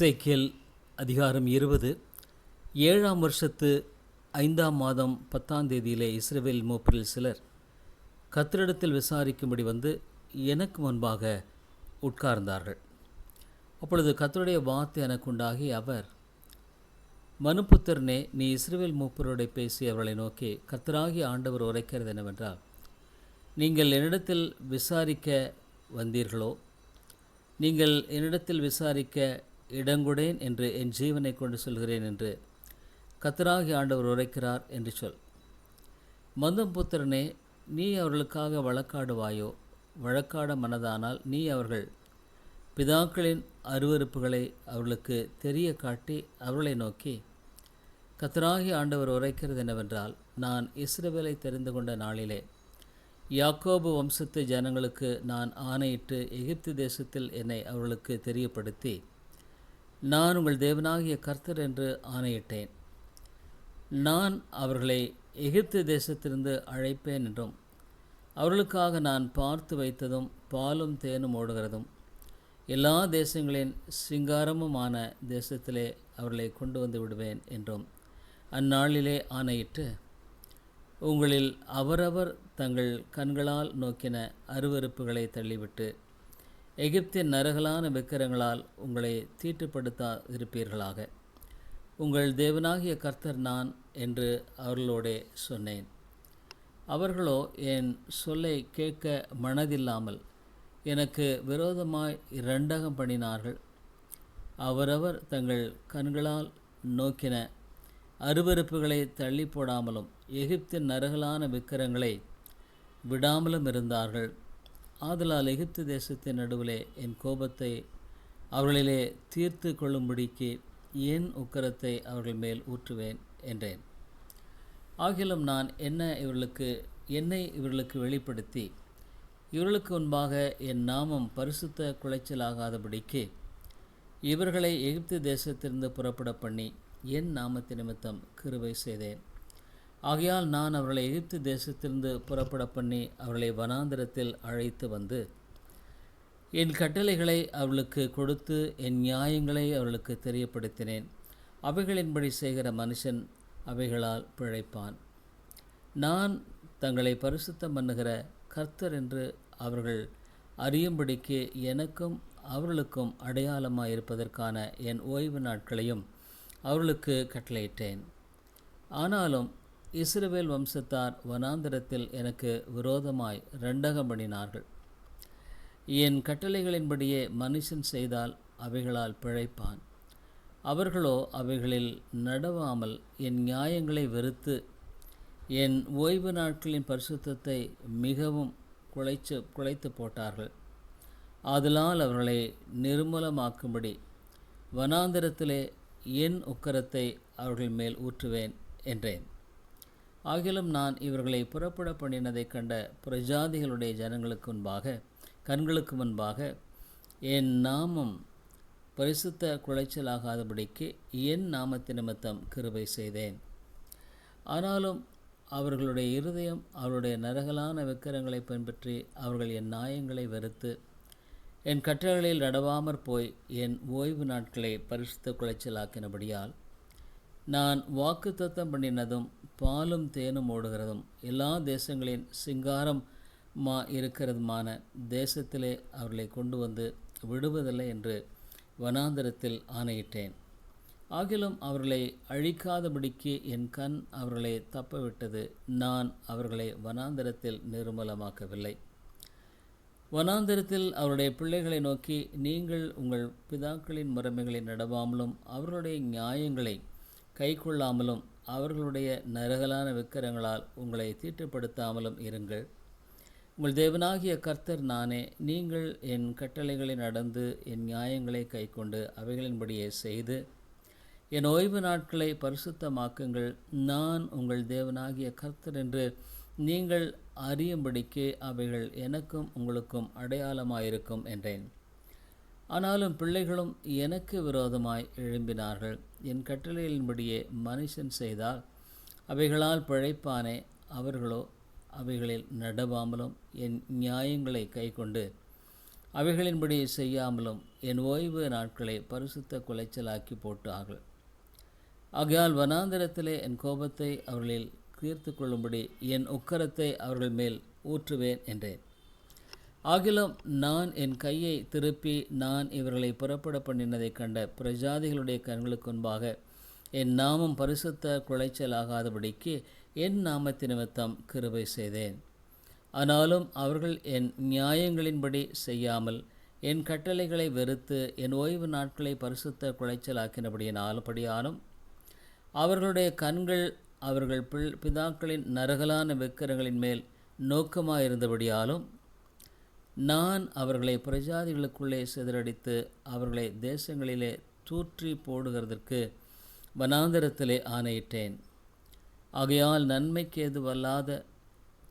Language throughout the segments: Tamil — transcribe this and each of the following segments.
இசைக்கியல் அதிகாரம் இருபது ஏழாம் வருஷத்து ஐந்தாம் மாதம் பத்தாம் தேதியிலே இஸ்ரேவேல் மூப்பரில் சிலர் கத்திரிடத்தில் விசாரிக்கும்படி வந்து எனக்கு முன்பாக உட்கார்ந்தார்கள். அப்பொழுது கத்தருடைய வார்த்தை எனக்கு உண்டாகி அவர் மனுபுத்திரனே நீ இஸ்ரேவேல் மூப்பரோட பேசி அவர்களை நோக்கி கத்தராகி ஆண்டவர் உரைக்கிறது என்னவென்றால் நீங்கள் என்னிடத்தில் விசாரிக்க வந்தீர்களோ? நீங்கள் என்னிடத்தில் விசாரிக்க இடங்குடேன் என்று என் ஜீவனை கொண்டு சொல்கிறேன் என்று கத்தராகி ஆண்டவர் உரைக்கிறார் என்று சொல். மந்தம் புத்திரனே நீ அவர்களுக்காக வழக்காடுவாயோ? வழக்காட மனதானால் நீ அவர்கள் பிதாக்களின் அருவருப்புகளை அவர்களுக்கு தெரிய காட்டி அவர்களை நோக்கி கத்தராகி ஆண்டவர் உரைக்கிறது என்னவென்றால் நான் இஸ்ரவேலை தெரிந்து கொண்ட நாளிலே யாக்கோபு வம்சத்து ஜனங்களுக்கு நான் ஆணையிட்டு எகிப்து தேசத்தில் என்னை அவர்களுக்கு தெரியப்படுத்தி நான் உங்கள் தேவனாகிய கர்த்தர் என்று ஆணையிட்டேன். நான் அவர்களை எகிப்து தேசத்திலிருந்து அழைப்பேன் என்றும் அவர்களுக்காக நான் பார்த்து வைத்ததும் பாலும் தேனும் ஓடுகிறதும் எல்லா தேசங்களின் சிங்காரமுமான தேசத்திலே அவர்களை கொண்டு வந்து விடுவேன் என்றும் அந்நாளிலே ஆணையிட்டு உங்களில் அவரவர் தங்கள் கண்களால் நோக்கின அருவறுப்புகளை தள்ளிவிட்டு எகிப்தின் நரகலான விக்கிரங்களால் உங்களை தீட்டுப்படுத்தாதிருப்பீர்களாக. உங்கள் தேவனாகிய கர்த்தர் நான் என்று அவர்களோடே சொன்னேன். அவர்களோ என் சொல்லை கேட்க மனதில்லாமல் எனக்கு விரோதமாய் இரண்டகம் பண்ணினார்கள். அவரவர் தங்கள் கண்களால் நோக்கின அருவருப்புகளை தள்ளி போடாமலும் எகிப்தின் நரகலான விக்கிரங்களை விடாமலும் இருந்தார்கள். ஆதலால் எகிப்து தேசத்தின் நடுவிலே என் கோபத்தை அவர்களிலே தீர்த்து கொள்ளும்படிக்கு என் உக்கரத்தை அவர்கள் மேல் ஊற்றுவேன் என்றேன். ஆகிலும் நான் என்ன இவர்களுக்கு என்னை இவர்களுக்கு வெளிப்படுத்தி இவர்களுக்கு முன்பாக என் நாமம் பரிசுத்த குலைச்சலாகாதபடிக்கு இவர்களை எகிப்து தேசத்திலிருந்து புறப்பட பண்ணி என் நாமத்து நிமித்தம் கிருவை செய்தேன். ஆகையால் நான் அவர்களை எகிப்து தேசத்திலிருந்து புறப்பட பண்ணி அவர்களை வனாந்திரத்தில் அழைத்து வந்து என் கட்டளைகளை அவர்களுக்கு கொடுத்து என் நியாயங்களை அவர்களுக்கு தெரியப்படுத்தினேன். அவைகளின்படி செய்கிற மனுஷன் அவைகளால் பிழைப்பான். நான் தங்களை பரிசுத்தம் பண்ணுகிற கர்த்தர் என்று அவர்கள் அறியும்படிக்கு எனக்கும் அவர்களுக்கும் அடையாளமாக இருப்பதற்கான என் ஓய்வு நாட்களையும் அவர்களுக்கு கட்டளையிட்டேன். ஆனாலும் இஸ்ரவேல் வம்சத்தார் வனாந்திரத்தில் எனக்கு விரோதமாய் ரெண்டகம் பண்ணினார்கள் என் கட்டளைகளின்படியே மனுஷன் செய்தால் அவைகளால் பிழைப்பான். அவர்களோ அவைகளில் நடவாமல் என் நியாயங்களை வெறுத்து என் ஓய்வு நாட்களின் பரிசுத்தத்தை மிகவும் குலைச்சு குலைத்து போட்டார்கள். அதனால் அவர்களை நிர்மூலமாக்கும்படி வனாந்திரத்திலே என் உக்கரத்தை அவர்கள் மேல் ஊற்றுவேன் என்றேன். ஆகிலும் நான் இவர்களை புறப்பட பண்ணினதைக் கண்ட பிரஜாதிகளுடைய ஜனங்களுக்கு முன்பாக கண்களுக்கு முன்பாக என் நாமம் பரிசுத்த குலைச்சலாகாதபடிக்கு என் நாமத்து நிமித்தம் கிருபை செய்தேன். ஆனாலும் அவர்களுடைய இருதயம் அவருடைய நரகலான விக்கிரங்களை பின்பற்றி அவர்கள் என் நியாயங்களை வெறுத்து என் கட்டளைகளில் நடவாமற் போய் என் ஓய்வு நாட்களை பரிசுத்த குலைச்சலாக்கினபடியால் நான் வாக்கு தத்தம் பண்ணினதும் பாலும் தேனும் ஓடுகிறதும் எல்லா தேசங்களின் சிங்காரம் மா இருக்கிறதுமான தேசத்திலே அவர்களை கொண்டு வந்து விடுவதில்லை என்று வனாந்தரத்தில் ஆணையிட்டேன். ஆகிலும் அவர்களை அழிக்காதபடிக்கு என் கண் அவர்களை தப்பவிட்டது. நான் அவர்களை வனாந்தரத்தில் நிர்மலமாக்கவில்லை. வனாந்தரத்தில் அவருடைய பிள்ளைகளை நோக்கி நீங்கள் உங்கள் பிதாக்களின் முறைமைகளை நடவாமலும் அவர்களுடைய நியாயங்களை கைக்கொள்ளாமலும் அவர்களுடைய நரகலான விக்கிரங்களால் உங்களை தீட்டுப்படுத்தாமலும் இருங்கள். உங்கள் தேவனாகிய கர்த்தர் நானே நீங்கள் என் கட்டளைகளை நடந்து என் நியாயங்களை கைக்கொண்டு அவைகளின்படியே செய்து என் ஓய்வு நாட்களை பரிசுத்தமாக்குங்கள். நான் உங்கள் தேவனாகிய கர்த்தர் என்று நீங்கள் அறியும்படிக்கு அவைகள் எனக்கும் உங்களுக்கும் அடையாளமாயிருக்கும் என்றேன். ஆனாலும் பிள்ளைகளும் எனக்கு விரோதமாய் எழும்பினார்கள். என் கட்டளையின்படியே மனுஷன் செய்தால் அவைகளால் பிழைப்பானே அவர்களோ அவைகளில் நடவாமலும் என் நியாயங்களை கைக்கொண்டு அவைகளின்படி செய்யாமலும் என் ஓய்வு நாட்களை பரிசுத்த குலைச்சலாக்கி போட்டார்கள். ஆகையால் வனாந்திரத்திலே என் கோபத்தை அவர்களில் தீர்த்து கொள்ளும்படி என் உக்கரத்தை அவர்கள் மேல் ஊற்றுவேன் என்றேன். ஆகிலும் நான் என் கையை திருப்பி நான் இவர்களை புறப்பட பண்ணினதைக் கண்ட பிரஜாதிகளுடைய கண்களுக்கு முன்பாக என் நாமம் பரிசுத்த குலைச்சலாகாதபடிக்கு என் நாமத்தி நிமித்தம் கிருபை செய்தேன். ஆனாலும் அவர்கள் என் நியாயங்களின்படி செய்யாமல் என் கட்டளைகளை வெறுத்து என் ஓய்வு நாட்களை பரிசுத்த குலைச்சலாக்கினபடியினாலும் அவர்களுடைய கண்கள் அவர்கள் பிள் பிதாக்களின் நரகலான விக்கிரங்களின் மேல் நோக்கமாக இருந்தபடியாலும் நான் அவர்களை பிரஜாதிகளுக்குள்ளே சிதறடித்து அவர்களை தேசங்களிலே தூற்றி போடுகிறதற்கு வனாந்தரத்திலே ஆணையிட்டேன். ஆகையால் நன்மைக்கு ஏதுவல்லாத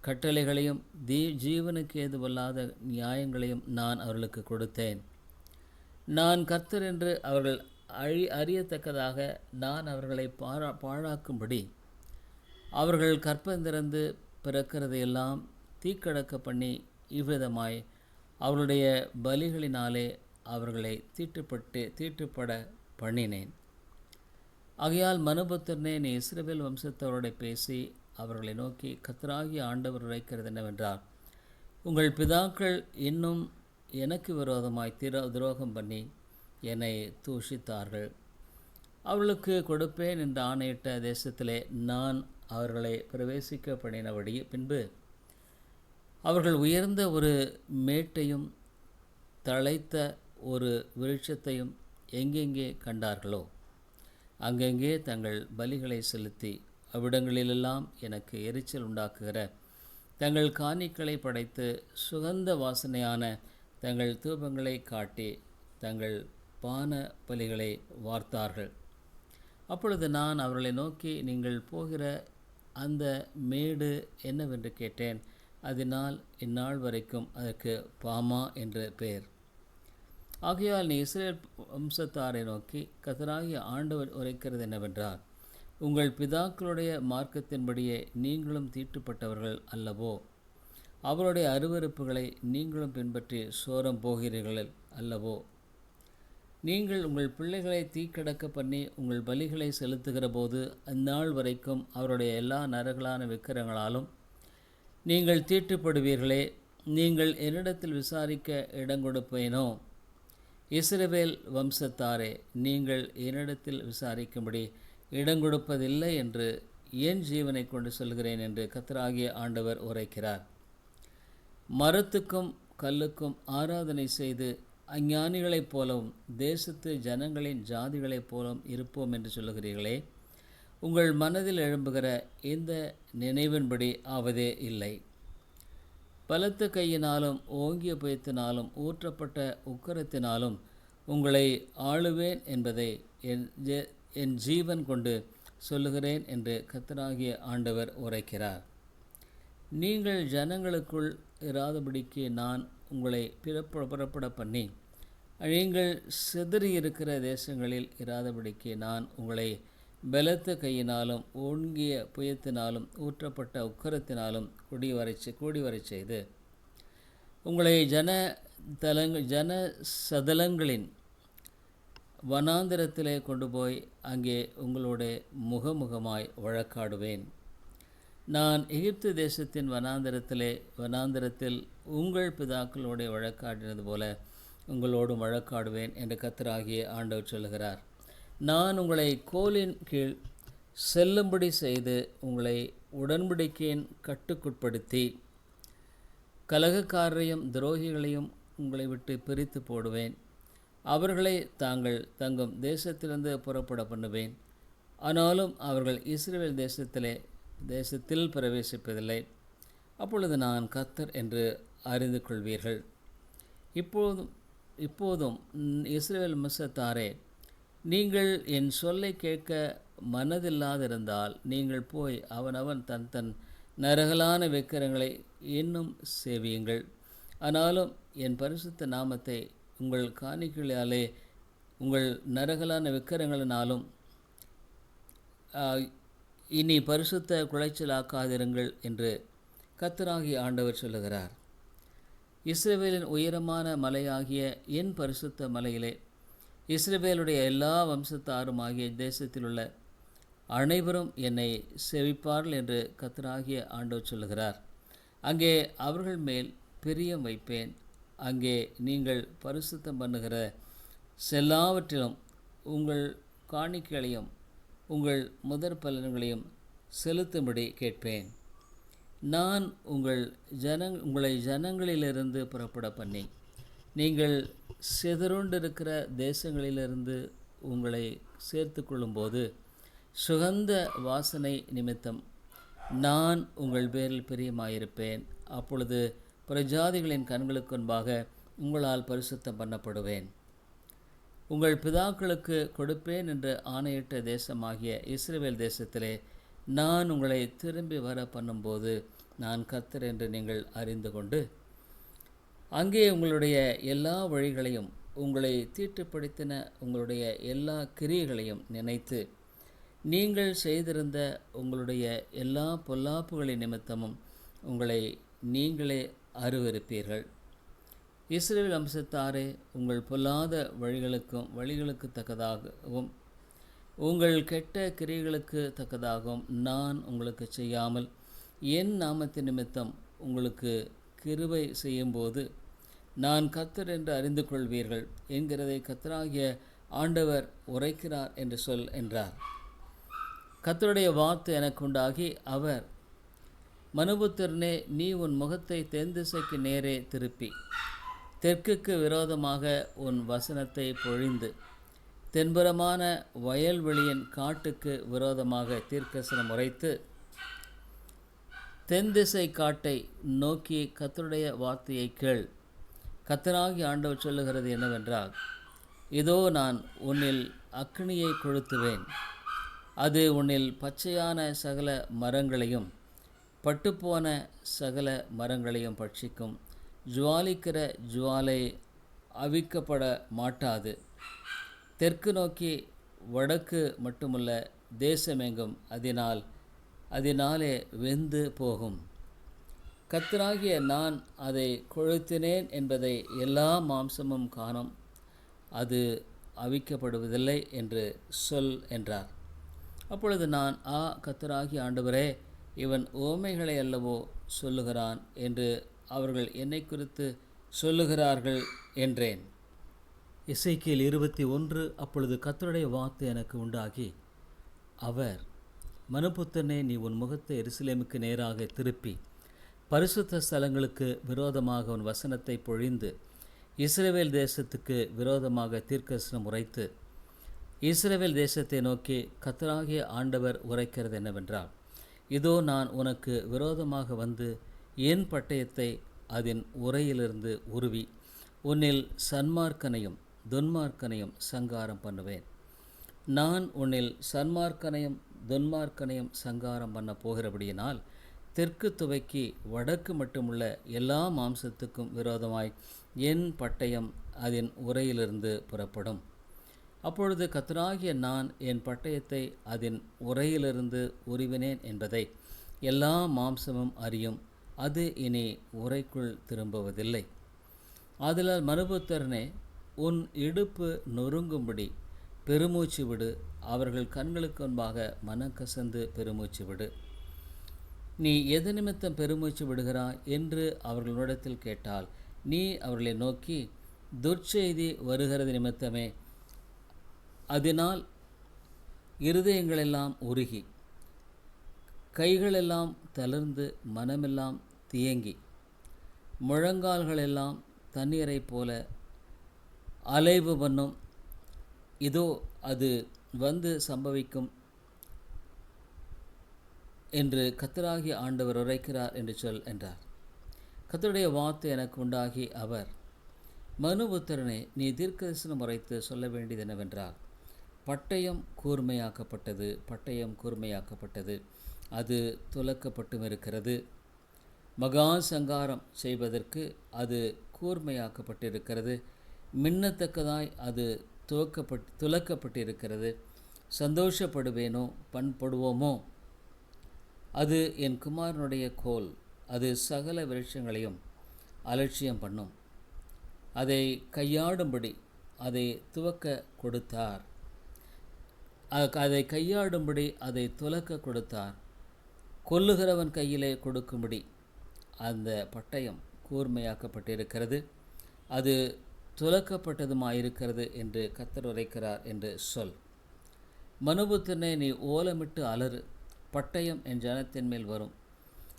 கட்டளைகளையும் தீ ஜீவனுக்கு ஏதுவல்லாத நியாயங்களையும் நான் அவர்களுக்கு கொடுத்தேன். நான் கர்த்தர் என்று அவர்கள் அழி அறியத்தக்கதாக நான் அவர்களை பாழா பாழாக்கும்படி அவர்கள் கற்பந்திறந்து பிறக்கிறதையெல்லாம் தீக்கடக்க பண்ணி இவ்விதமாய் அவருடைய பலிகளினாலே அவர்களை தீட்டுப்பட்டு தீட்டுப்பட பண்ணினேன். ஆகையால் மனுபுத்திரனே நீ இஸ்ரவேல் வம்சத்தவரோட பேசி அவர்களை நோக்கி கத்தராகி ஆண்டவர் உரைக்கிறது என்னவென்றார் உங்கள் பிதாக்கள் இன்னும் எனக்கு விரோதமாய் திரோ துரோகம் பண்ணி என்னை தூஷித்தார்கள். அவளுக்கு கொடுப்பேன் என்று ஆணையிட்ட தேசத்திலே நான் அவர்களை பிரவேசிக்க பண்ணினபடி பின்பு அவர்கள் உயர்ந்த ஒரு மேட்டையும் தழைத்த ஒரு விருட்சத்தையும் எங்கெங்கே கண்டார்களோ அங்கங்கே தங்கள் பலிகளை செலுத்தி அவ்விடங்களிலெல்லாம் எனக்கு எரிச்சல் உண்டாக்குகிற தங்கள் காணிக்களை படைத்து சுகந்த வாசனையான தங்கள் தூபங்களை காட்டி தங்கள் பான பலிகளை வார்த்தார்கள். அப்பொழுது நான் அவர்களை நோக்கி நீங்கள் போகிற அந்த மேடு என்னவென்று கேட்டேன். அதனால் இந்நாள் வரைக்கும் அதற்கு பாமா என்று பெயர் ஆகையால் நீ இஸ்ரேல் வம்சத்தாரை நோக்கி கத்தராகிய ஆண்டவர் உரைக்கிறது என்னவென்றால் உங்கள் பிதாக்களுடைய மார்க்கத்தின்படியே நீங்களும் தீட்டுப்பட்டவர்கள் அல்லவோ அவருடைய அருவறுப்புகளை நீங்களும் பின்பற்றி சோரம் போகிறீர்கள் அல்லவோ நீங்கள் உங்கள் பிள்ளைகளை தீக்கடக்க பண்ணி உங்கள் பலிகளை செலுத்துகிற போது அந்நாள் வரைக்கும் அவருடைய எல்லா நரகலான விக்கிரங்களாலும் நீங்கள் தீட்டுப்படுவீர்களே நீங்கள் என்னிடத்தில் விசாரிக்க இடம் கொடுப்பேனோ? இஸ்ரவேல் வம்சத்தாரே நீங்கள் என்னிடத்தில் விசாரிக்கும்படி இடம் கொடுப்பதில்லை என்று என் ஜீவனை கொண்டு சொல்கிறேன் என்று கத்தராகிய ஆண்டவர் உரைக்கிறார். மரத்துக்கும் கல்லுக்கும் ஆராதனை செய்து அஞ்ஞானிகளைப் போலவும் தேசத்து ஜனங்களின் ஜாதிகளைப் போலவும் இருப்போம் என்று சொல்லுகிறீர்களே உங்கள் மனதில் எழும்புகிற இந்த நினைவின்படி ஆவதே இல்லை. பலத்த கையினாலும் ஓங்கிய பயத்தினாலும் ஊற்றப்பட்ட உக்கரத்தினாலும் உங்களை ஆளுவேன் என்பதை என் ஜெ- என் ஜீவன் கொண்டு சொல்லுகிறேன் என்று கத்தராகிய ஆண்டவர் உரைக்கிறார். நீங்கள் ஜனங்களுக்குள் இராதபடிக்கு நான் உங்களை பிறப்ப புறப்பட பண்ணி நீங்கள் சிதறியிருக்கிற தேசங்களில் இராதபடிக்கு நான் உங்களை பலத்த கையினாலும் ஓங்கிய புயத்தினாலும் ஊற்றப்பட்ட உக்கரத்தினாலும் குடி வரச் கூடி வரச் செய்து உங்களை ஜன தலங்கள் ஜன சதலங்களின் வனாந்திரத்திலே கொண்டு போய் அங்கே உங்களோட முகமுகமாய் வழக்காடுவேன். நான் எகிப்து தேசத்தின் வனாந்திரத்திலே வனாந்திரத்தில் உங்கள் பிதாக்களோட வழக்காடினது போல உங்களோடும் வழக்காடுவேன் என்று கத்தராகிய ஆண்டவர் சொல்கிறார் நான் உங்களை கோலின் கீழ் செல்லும்படி செய்து உங்களை உடன்படிக்கையின் கட்டுக்குட்படுத்தி கலகக்காரரையும் துரோகிகளையும் உங்களை விட்டு பிரித்து போடுவேன். அவர்களை தாங்கள் தங்கும் தேசத்திலிருந்து புறப்பட பண்ணுவேன். ஆனாலும் அவர்கள் இஸ்ரேல் தேசத்திலே தேசத்தில் பிரவேசிப்பதில்லை. அப்பொழுது நான் கத்தர் என்று அறிந்து கொள்வீர்கள் இப்போதும் இப்போதும் இஸ்ரேல் மிஸ்ஸத்தாரே நீங்கள் என் சொல்லை கேட்க மனதில்லாதிருந்தால் நீங்கள் போய் அவனவன் தன் தன் நரகலான விக்கிரங்களை இன்னும் சேவியுங்கள். ஆனாலும் என் பரிசுத்த நாமத்தை உங்கள் காணிக்கையாலே உங்கள் நரகலான விக்கிரங்களினாலும் இனி பரிசுத்த குலைச்சலாக்காதிருங்கள் என்று கத்தராகி ஆண்டவர் சொல்லுகிறார். இஸ்ரேவேலின் உயரமான மலையாகிய என் பரிசுத்த மலையிலே இஸ்ரேலுடைய எல்லா வம்சத்தாரும் ஆகிய தேசத்தில் உள்ள அனைவரும் என்னை செவிப்பார்கள் என்று கத்தராகிய ஆண்டோ சொல்லுகிறார். அங்கே அவர்கள் மேல் பிரியம் வைப்பேன். அங்கே நீங்கள் பரிசுத்தம் பண்ணுகிற செல்லாவற்றிலும் உங்கள் காணிக்கைகளையும் உங்கள் முதற் பலன்களையும் செலுத்தும்படி கேட்பேன். நான் உங்கள் ஜனங் உங்களை ஜனங்களிலிருந்து புறப்பட பண்ணி நீங்கள் சிதறுண்டிருக்கிற தேசங்களிலிருந்து உங்களை சேர்த்து கொள்ளும்போது சுகந்த வாசனை நிமித்தம் நான் உங்கள் பேரில் பிரியமாயிருப்பேன். அப்பொழுது பிரஜாதிகளின் கண்களுக்கு முன்பாக உங்களால் பரிசுத்தம் பண்ணப்படுவேன். உங்கள் பிதாக்களுக்கு கொடுப்பேன் என்று ஆணையிட்ட தேசமாகிய இஸ்ரேல் தேசத்திலே நான் உங்களை திரும்பி வர பண்ணும்போது நான் கர்த்தர் என்று நீங்கள் அறிந்து கொண்டு அங்கே உங்களுடைய எல்லா வழிகளையும் உங்களை தீட்டுப்படுத்தின உங்களுடைய எல்லா கிரியைகளையும் நினைத்து நீங்கள் செய்திருந்த உங்களுடைய எல்லா பொல்லாப்புகளின் நிமித்தமும் உங்களை நீங்களே அருவருப்பீர்கள். இஸ்ரேல் அம்சத்தாரே உங்கள் பொல்லாத வழிகளுக்கும் வழிகளுக்கு தக்கதாகவும் உங்கள் கெட்ட கிரியைகளுக்கு தக்கதாகவும் நான் உங்களுக்கு செய்யாமல் என் நாமத்தின் நிமித்தம் உங்களுக்கு கிருபை செய்யும்போது நான் கத்தர் என்று அறிந்து கொள்வீர்கள் என்கிறதை கத்தராகிய ஆண்டவர் உரைக்கிறார் என்று சொல் என்றார். கத்தருடைய வார்த்தை எனக்கு உண்டாகி அவர் மனுபுத்திரனே நீ உன் முகத்தை தென் திசைக்கு நேரே திருப்பி. தெற்குக்கு விரோதமாக உன் வசனத்தை பொழிந்து. தென்புறமான வயல்வெளியின் காட்டுக்கு விரோதமாக தீர்க்கசனம் உரைத்து தென்திசை காட்டை நோக்கி கத்தருடைய வார்த்தையை கேள். கத்தராகி ஆண்டவர் சொல்லுகிறது என்னவென்றால் இதோ நான் உன்னில் அக்னியை கொளுத்துவேன். அது உன்னில் பச்சையான சகல மரங்களையும் பட்டுப்போன சகல மரங்களையும் பட்சிக்கும். ஜுவாலிக்கிற ஜுவாலை அவிக்கப்பட மாட்டாது. தெற்கு நோக்கி வடக்கு மட்டுமல்ல தேசமெங்கும் அதனால் அதனாலே வெந்து போகும். கத்தராகிய நான் அதை கொழுத்தினேன் என்பதை எல்லா மாம்சமும் காணும். அது அவிக்கப்படுவதில்லை என்று சொல் என்றார். அப்பொழுது நான் ஆ கத்தராகி ஆண்டவரே இவன் ஓமைகளை அல்லவோ சொல்லுகிறான் என்று அவர்கள் என்னை குறித்து சொல்லுகிறார்கள் என்றேன். இசைக்கியல் இருபத்தி ஒன்று அப்பொழுது கத்தருடைய வார்த்தை எனக்கு உண்டாகி அவர் மனுபுத்தனே நீ உன் முகத்தை எருசலேமுக்கு நேராக திருப்பி பரிசுத்த ஸ்தலங்களுக்கு விரோதமாக உன் வசனத்தை பொழிந்து இஸ்ரேவேல் தேசத்துக்கு விரோதமாக தீர்க்கசனம் உரைத்து இஸ்ரேவேல் தேசத்தை நோக்கி கத்தராகிய ஆண்டவர் உரைக்கிறது என்னவென்றால் இதோ நான் உனக்கு விரோதமாக வந்து என் பட்டயத்தை அதன் உரையிலிருந்து உருவி உன்னில் சன்மார்க்கனையும் துன்மார்க்கனையும் சங்காரம் பண்ணுவேன். நான் உன்னில் சன்மார்க்கனையும் துன்மார்க்கனையும் சங்காரம் பண்ண போகிறபடியினால் தெற்கு துவைக்கி வடக்கு மட்டுமுள்ள எல்லா மாம்சத்துக்கும் விரோதமாய் என் பட்டயம் அதன் உரையிலிருந்து புறப்படும். அப்பொழுது கத்தராகிய நான் என் பட்டயத்தை அதன் உரையிலிருந்து உருவினேன் என்பதை எல்லா மாம்சமும் அறியும். அது இனி உரைக்குள் திரும்புவதில்லை. ஆதலால் மறுபுத்தரனே உன் இடுப்பு நொறுங்கும்படி பெருமூச்சு விடு. அவர்கள் கண்களுக்கு முன்பாக மனக்கசந்து பெருமூச்சு விடு. நீ எது நிமித்தம் பெருமூச்சு விடுகிறாய்? என்று அவர்களிடத்தில் கேட்டால் நீ அவர்களை நோக்கி துர்ச்செய்தி வருகிறது நிமித்தமே அதனால் இருதயங்களெல்லாம் உருகி கைகளெல்லாம் தளர்ந்து மனமெல்லாம் தியங்கி முழங்கால்களெல்லாம் தண்ணீரைப் போல அலைவு பண்ணும். இதோ அது வந்து சம்பவிக்கும் என்று கத்தராகி ஆண்டவர் உரைக்கிறார் என்று சொல் என்றார். கத்தருடைய வார்த்தை எனக்கு உண்டாகி அவர் மனுபுத்திரனை நீ தீர்க்கதரிசனம் உரைத்து சொல்ல வேண்டியது என்னவென்றால் பட்டயம் கூர்மையாக்கப்பட்டது பட்டயம் கூர்மையாக்கப்பட்டது அது துலக்கப்பட்டும் இருக்கிறது. மகா சங்காரம் செய்வதற்கு அது கூர்மையாக்கப்பட்டிருக்கிறது. மின்னத்தக்கதாய் அது துவக்கப்பட் துலக்கப்பட்டிருக்கிறது. சந்தோஷப்படுவேனோ பண்படுவோமோ? அது என் குமாரனுடைய கோல். அது சகல விருட்சங்களையும் அலட்சியம் பண்ணும். அதை கையாடும்படி அதை துவக்க கொடுத்தார். அதை கையாடும்படி அதை துலக்க கொடுத்தார். கொல்லுகிறவன் கையிலே கொடுக்கும்படி அந்த பட்டயம் கூர்மையாக்கப்பட்டிருக்கிறது. அது துலக்கப்பட்டதுமாயிருக்கிறது என்று கத்தர் உரைக்கிறார் என்று சொல். மனுபுத்தனை நீ ஓலமிட்டு அலறு. பட்டயம் என் ஜனத்தின் மேல் வரும்.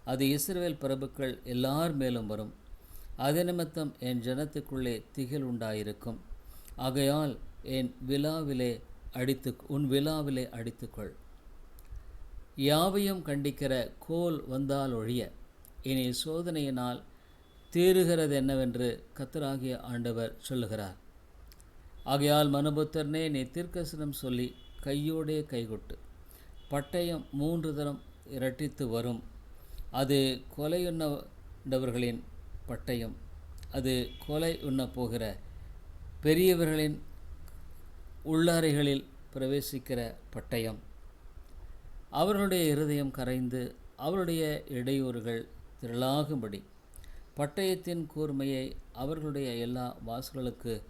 அது இஸ்ரேல் பிரபுக்கள் எல்லார் மேலும் வரும். அது நிமித்தம் என் ஜனத்துக்குள்ளே திகில் உண்டாயிருக்கும். ஆகையால் என் விழாவிலே அடித்து உன் விழாவிலே அடித்துக்கொள். யாவையும் கண்டிக்கிற கோல் வந்தால் ஒழிய இனி சோதனையினால் தீருகிறது என்னவென்று கத்தராகிய ஆண்டவர் சொல்லுகிறார். ஆகையால் மனுபுத்தர்னே நீ தீர்க்கசனம் சொல்லி கையோடே கைகொட்டு. பட்டயம் மூன்று தரம் இரட்டித்து வரும். அது கொலை உண்ணவர்களின் பட்டயம். அது கொலை உண்ண போகிற பெரியவர்களின் உள்ளறைகளில் பிரவேசிக்கிற பட்டயம். அவர்களுடைய இருதயம் கரைந்து அவருடைய இடையூறுகள் திரளாகும்படி பட்டயத்தின் கூர்மையை அவர்களுடைய எல்லா வாசல்களுக்கு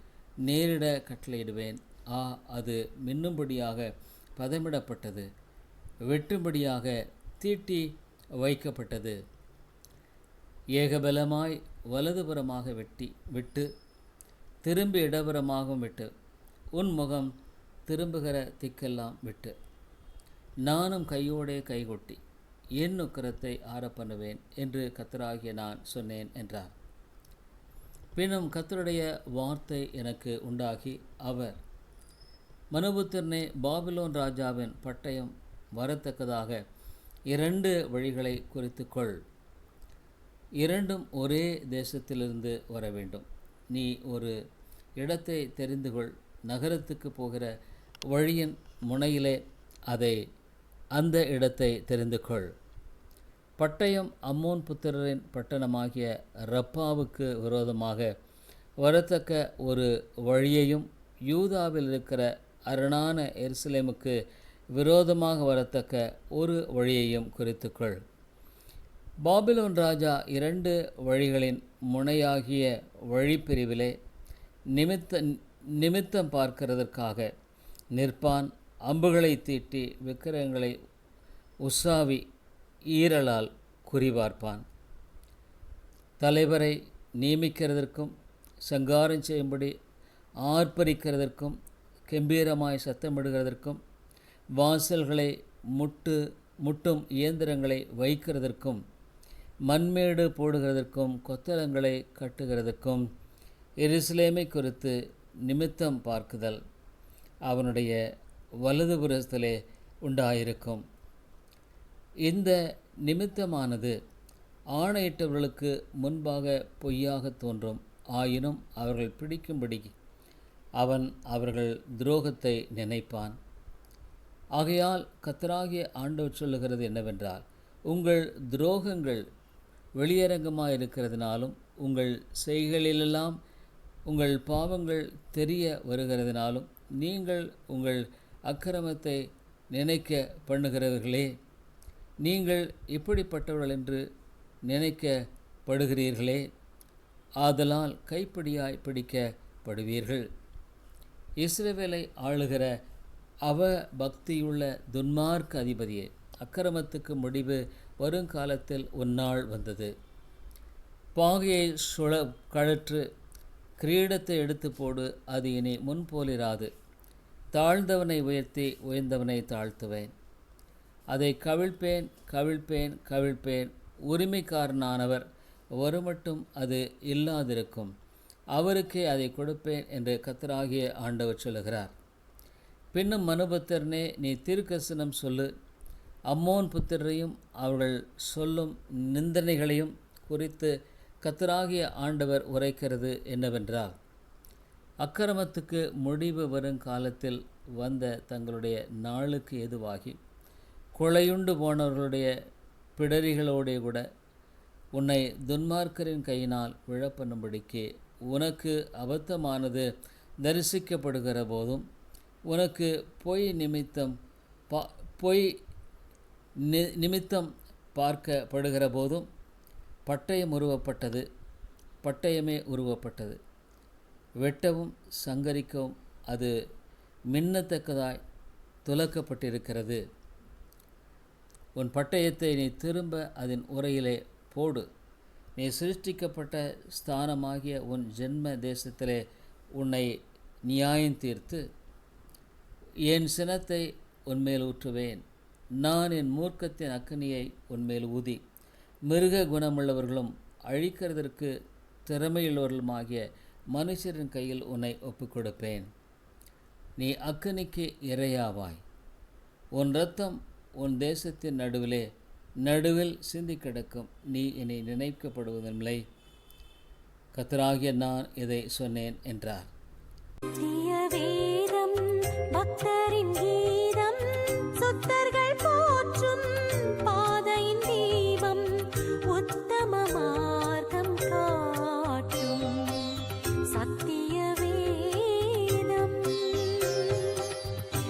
நேரிட கட்டளையிடுவேன். ஆ அது மின்னும்படியாக பதமிடப்பட்டது. வெட்டும்படியாக தீட்டி வைக்கப்பட்டது. ஏகபலமாய் வலதுபுறமாக வெட்டி விட்டு திரும்பி இடபுறமாகவும் விட்டு உன் முகம் திரும்புகிற திக்கெல்லாம் விட்டு. நானும் கையோடே கைகொட்டி என் உக்கரத்தை ஆற பண்ணுவேன் என்று கத்தராகிய நான் சொன்னேன் என்றார். பின்னும் கத்தருடைய வார்த்தை எனக்கு உண்டாகி அவர் மனுபுத்திரனே பாபிலோன் ராஜாவின் பட்டயம் வரத்தக்கதாக. இரண்டு வழிகளை குறித்துக்கொள். இரண்டும் ஒரே தேசத்திலிருந்து வர வேண்டும். நீ ஒரு இடத்தை தெரிந்து கொள் நகரத்துக்கு போகிற வழியின் முனையிலே அதை அந்த இடத்தை தெரிந்து கொள் பட்டயம் அம்மோன் புத்திரரின் பட்டணமாகிய ரப்பாவுக்கு விரோதமாக வரத்தக்க ஒரு வழியையும் யூதாவில் இருக்கிற அரணான எருசலேமுக்கு விரோதமாக வரத்தக்க ஒரு வழியையும் குறித்துக்கொள். பாபிலோன் ராஜா இரண்டு வழிகளின் முனையாகிய வழிப்பிரிவிலே நிமித்த நிமித்தம் பார்க்கிறதற்காக நிற்பான் அம்புகளை தீட்டி விக்கிரகங்களை உசாவி ஈரலால் குறிபார்ப்பான் தலைவரை நியமிக்கிறதற்கும் சங்காரம் செய்யும்படி ஆர்ப்பரிக்கிறதற்கும் கம்பீரமாய் சத்தமிடுகிறதற்கும் வாசல்களை முட்டு முட்டும் இயந்திரங்களை வைக்கிறதற்கும் மண்மேடு போடுகிறதற்கும் கொத்தளங்களை கட்டுகிறதற்கும் எருசலேமை குறித்து நிமித்தம் பார்க்குதல் அவனுடைய வலதுபுறத்திலே உண்டாயிருக்கும். இந்த நிமித்தமானது ஆணையிட்டவர்களுக்கு முன்பாக பொய்யாக தோன்றும். ஆயினும் அவர்கள் பிடிக்கும்படி அவன் அவர்கள் துரோகத்தை நினைப்பான். ஆகையால் கத்தராகிய ஆண்டவர் சொல்லுகிறது என்னவென்றால் உங்கள் துரோகங்கள் வெளியரங்கமாக இருக்கிறதுனாலும் உங்கள் செய்களிலெல்லாம் உங்கள் பாவங்கள் தெரிய வருகிறதுனாலும் நீங்கள் உங்கள் அக்கிரமத்தை நினைக்க பண்ணுகிறவர்களே நீங்கள் இப்படிப்பட்டவர்கள் என்று நினைக்கப்படுகிறீர்களே ஆதலால் கைப்பிடியாய் பிடிக்கப்படுவீர்கள். இஸ்ரேவேலை ஆளுகிற அவ பக்தியுள்ள துன்மார்க்க அதிபதியே அக்கிரமத்துக்கு முடிவு வருங்காலத்தில் உன்னாள் வந்தது. பாகையை சுழ கழற்று கிரீடத்தை எடுத்து போடு அது இனி முன்போலிராது தாழ்ந்தவனை உயர்த்தி உயர்ந்தவனை தாழ்த்துவேன். அதை கவிழ்ப்பேன் கவிழ்ப்பேன் கவிழ்ப்பேன். உரிமைக்காரனானவர் வருமட்டும் அது இல்லாதிருக்கும். அவருக்கே அதை கொடுப்பேன் என்று கத்தராகிய ஆண்டவர் சொல்லுகிறார். பின்னும் மனுபுத்திரனே நீ தீர்க்கசனம் சொல்லு. அம்மோன் புத்திரரையும் அவர்கள் சொல்லும் நிந்தனைகளையும் குறித்து கத்தராகிய ஆண்டவர் உரைக்கிறது என்னவென்றால் அக்கிரமத்துக்கு முடிவு வரும் காலத்தில் வந்த தங்களுடைய நாளுக்கு எதுவாகி கொலையுண்டு போனவர்களுடைய பிடரிகளோடே கூட உன்னை துன்மார்க்கரின் கையினால் விழப்பண்ணும்படிக்கு உனக்கு அபத்தமானது தரிசிக்கப்படுகிற போதும் உனக்கு பொய் நிமித்தம் பா பொய் நி நிமித்தம் பார்க்கப்படுகிற போதும் பட்டயம் உருவப்பட்டது பட்டயமே உருவப்பட்டது. வெட்டவும் சங்கரிக்கவும் அது மின்னத்தக்கதாய் துலக்கப்பட்டிருக்கிறது உன் பட்டயத்தை நீ திரும்ப அதன் உரையிலே போடு. நீ சிருஷ்டிக்கப்பட்ட ஸ்தானமாகிய உன் ஜென்ம தேசத்திலே உன்னை நியாயம் தீர்த்து என் சினத்தை உன்மேல் ஊற்றுவேன். நான் என் மூர்க்கத்தின் அக்கனியை உன்மேல் ஊதி. மிருக குணமுள்ளவர்களும் அழிக்கிறதற்கு திறமையுள்ளவர்களுமாகிய மனுஷரின் கையில் உன்னை ஒப்புக் கொடுப்பேன் நீ அக்கனிக்கு இரையாவாய். உன் ரத்தம் உன் தேசத்தின் நடுவிலே நடுவில் சிந்தி கிடக்கும். நீ இனி நினைக்கப்படுவதில்லை கத்தராகிய நான் இதை சொன்னேன் என்றார்.